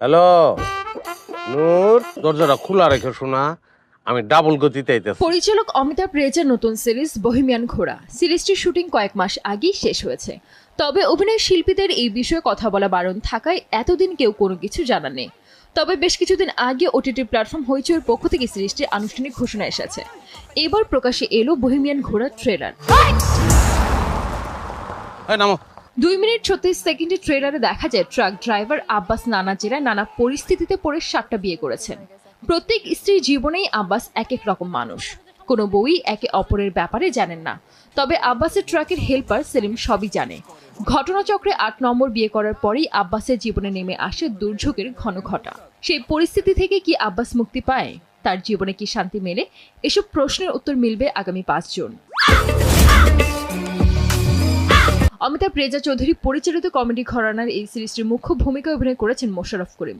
Hello? নূর দরজাটা খোলা রেখে শোনা। আমি ডাবল গতিতে আইতেছি। পরিচালক অমিতাভ রেজার নতুন সিরিজ বহিমিয়ান ঘোড়া। সিরিজটির শুটিং কয়েক মাস আগেই শেষ হয়েছে। তবে অভিনয় শিল্পীদের এই বিষয়ে কথা বলা বারণ থাকায় এতদিন কেউ কোনো কিছু জানাননি তবে বেশ কিছুদিন আগে ওটিটি প্ল্যাটফর্ম হইচইয়ের পক্ষ থেকে সিরিজটির আনুষ্ঠানিক ঘোষণা এসেছে। এবার প্রকাশে এলো বহিমিয়ান ঘোড়ার ট্রেলার। নামো। দুই মিনিট ছত্রিশ সেকেন্ডের ট্রেলারে দেখা যায় ট্রাক ড্রাইভার আব্বাস নানা জেলায় নানা পরিস্থিতিতে পড়ে সাতটা বিয়ে করেছেন। প্রত্যেক স্ত্রীর জীবনেই আব্বাস এক এক রকম মানুষ। কোনো বউই একে অপরের ব্যাপারে জানেন না। তবে আব্বাসের ট্রাকের হেল্পার সেলিম সবই জানে। ঘটনাচক্রে আট নম্বর বিয়ে করার পরেই আব্বাসের জীবনে নেমে আসে দুর্যোগের ঘন ঘটা। সেই পরিস্থিতি থেকে কি আব্বাস মুক্তি পায়? তার জীবনে কি শান্তি মেলে? এসব প্রশ্নের উত্তর মিলবে আগামী পাঁচ জুন। অমিতাভ রেজা চৌধুরী পরিচালিত কমেডি ঘরানার এই সিরিজটির মুখ্য ভূমিকায় অভিনয় করেছেন মোশারফ করিম।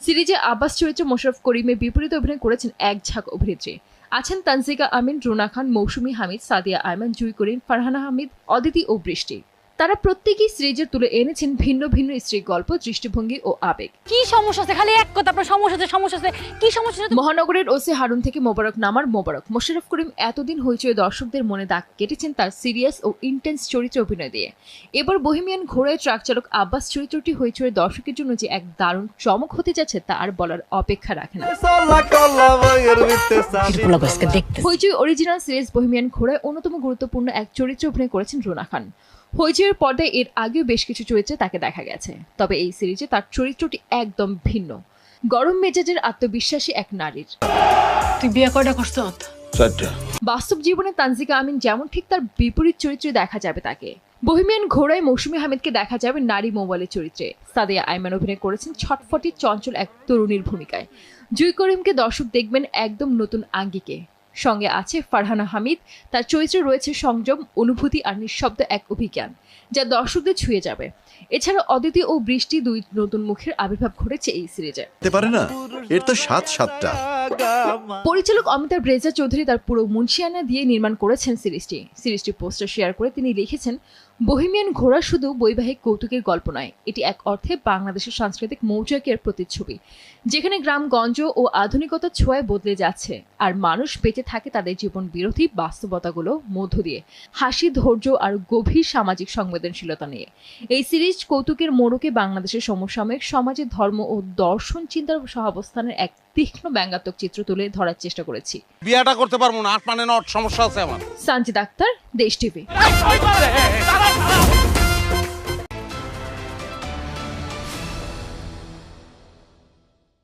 সিরিজে আব্বাস চরিত্র মোশারফ করিমের বিপরীতে অভিনয় করেছেন এক ঝাঁক অভিনেত্রী। আছেন তানজিকা আমিন, রুনা খান, মৌসুমী হামিদ, সাদিয়া আয়মান, জুই করিম, ফারহানা হামিদ, অদিতি ও বৃষ্টি। তারা প্রত্যেকেই সিরিজে তুলে এনেছেন ভিন্ন ভিন্ন স্ত্রীর গল্প দৃষ্টিভঙ্গি ও আবেগ। কি সমস্যা আছে খালি এক কথা আপনার সমস্যা আছে সমস্যা আছে কি সমস্যা আছে মহানগরের ওসি হারুন থেকে মোবারক নামার মোবারক। মোশাররফ করিম এতদিন হইচই দর্শকদের মনে দাগ কেটেছেন তার সিরিয়াস ও ইন্টেন্স চরিত্রে অভিনয় দিয়ে। এবার বহিমিয়ান ঘোড়ায় ট্রাক চালক আব্বাস চরিত্রটি হইচই দর্শকের জন্য যে এক দারুণ চমক হতে যাচ্ছে তা আর বলার অপেক্ষা রাখে না। হইচই অরিজিনাল সিরিজ বহিমিয়ান ঘোড়ায় অন্যতম গুরুত্বপূর্ণ এক চরিত্রে অভিনয় করেছেন রুনা খান। হইচইয়ের পর্দায় এর আগেও বেশ কিছু চরিত্রে তাকে দেখা গেছে। তবে এই সিরিজে তার চরিত্রটি একদম ভিন্ন। গরম মেজাজের আত্মবিশ্বাসী এক নারীর। তুই বিয়ে কয়টা করছ? বাস্তব জীবনে তানজিকা আমিন যেমন ঠিক তার বিপরীত চরিত্রে দেখা যাবে তাকে। বহিমিয়ান ঘোড়ায় মৌসুমী হামিদকে দেখা যাবে নারী মোবাইলের চরিত্রে। সাদিয়া আইমান অভিনয় করেছেন ছটফটি চঞ্চল এক তরুণীর ভূমিকায়। জুই করিমকে দর্শক দেখবেন একদম নতুন আঙ্গিকে। সঙ্গে আছে ফারহানা হামিদ। তার চরিত্রে রয়েছে সংযম, অনুভূতি আর নিঃশব্দ এক অভিজ্ঞান, যা দর্শকদের ছুঁয়ে যাবে। এছাড়া অদিতি ও বৃষ্টি দুই নতুন মুখের আবির্ভাব ঘটেছে এই সিরিজে। পারে না? এর তো সাত সাতটা। পরিচালক অমিতাভ রেজা চৌধুরী তার পুরো মুন্সিয়ানা দিয়ে নির্মাণ করেছেন সিরিজটি। সিরিজটি পোস্টার শেয়ার করে তিনি লিখেছেন বহিমিয়ান ঘোড়া শুধু বৈবাহিক কৌতুকের গল্প নয়, এটি এক অর্থে বাংলাদেশের সাংস্কৃতিক মৌচাকের প্রতিচ্ছবি, যেখানে গ্রামগঞ্জ ও আধুনিকতার ছোঁয়ায় বদলে যাচ্ছে, আর মানুষ বেঁচে থাকে তাদের জীবন বিরোধী বাস্তবতাগুলো মধ্য দিয়ে। হাসি, ধৈর্য আর গভীর সামাজিক সংবেদনশীলতা নিয়ে। এই সিরিজ কৌতুকের মোড়কে বাংলাদেশের সমসাময়িক সমাজের ধর্ম ও দর্শন চিন্তার সহাবস্থানের এক তীক্ষ্ণ ব্যঙ্গাত্মক চিত্র তুলে ধরার চেষ্টা করেছি। বিয়াটা করতে পারব না আট মানে নট সমস্যা আছে আমার। সানজিদ আক্তার দেশ টিভি।